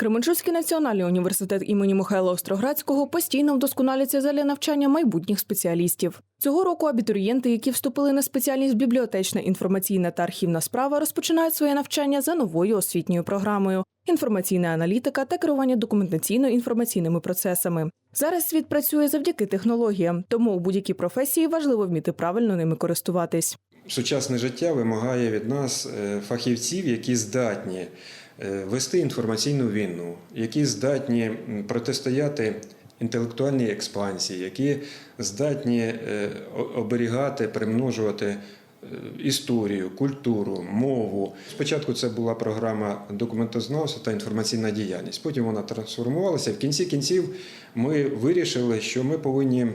Кременчуцький національний університет імені Михайла Остроградського постійно вдосконалюється задля навчання майбутніх спеціалістів. Цього року абітурієнти, які вступили на спеціальність бібліотечна, інформаційна та архівна справа, розпочинають своє навчання за новою освітньою програмою: інформаційна аналітика та керування документаційно-інформаційними процесами. Зараз світ працює завдяки технологіям, тому у будь-якій професії важливо вміти правильно ними користуватись. Сучасне життя вимагає від нас е, фахівців, які здатні вести інформаційну війну, які здатні протистояти інтелектуальній експансії, які здатні е, оберігати, примножувати е, історію, культуру, мову. Спочатку це була програма документознавства та інформаційна діяльність. Потім вона трансформувалася. В кінці кінців ми вирішили, що ми повинні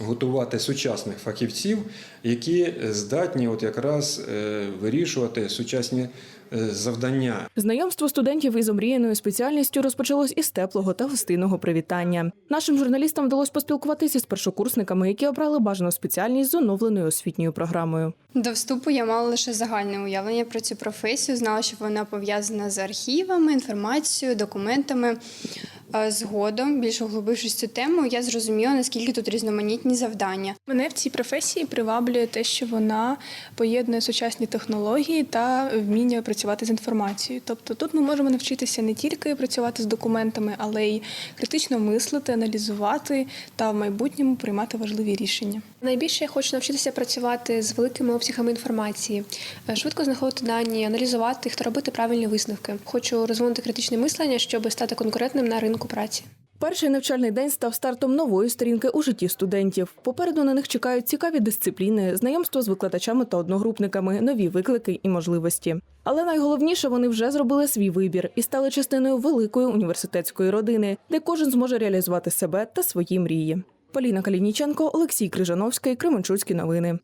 готувати сучасних фахівців, які здатні от якраз е, вирішувати сучасні е, завдання. Знайомство студентів із омріяною спеціальністю розпочалось із теплого та гостинного привітання. Нашим журналістам вдалося поспілкуватися з першокурсниками, які обрали бажану спеціальність з оновленою освітньою програмою. До вступу я мала лише загальне уявлення про цю професію, знала, що вона пов'язана з архівами, інформацією, документами. Е, Згодом, більш углубившись в цю тему, я зрозуміла, наскільки тут різноманітні завдання. Мене в цій професії приваблює те, що вона поєднує сучасні технології та вміння працювати з інформацією. Тобто тут ми можемо навчитися не тільки працювати з документами, але й критично мислити, аналізувати та в майбутньому приймати важливі рішення. Найбільше я хочу навчитися працювати з великими обсягами інформації, е, швидко знаходити дані, аналізувати їх та робити правильні висновки. Хочу розвинути критичне мислення, щоб стати конкурентним на ринку праці. Перший навчальний день став стартом нової сторінки у житті студентів. Попереду на них чекають цікаві дисципліни, знайомство з викладачами та одногрупниками, нові виклики і можливості. Але найголовніше вони вже зробили свій вибір і стали частиною великої університетської родини, де кожен зможе реалізувати себе та свої мрії. Поліна Калініченко, Олексій Крижановський, Кременчуцькі новини.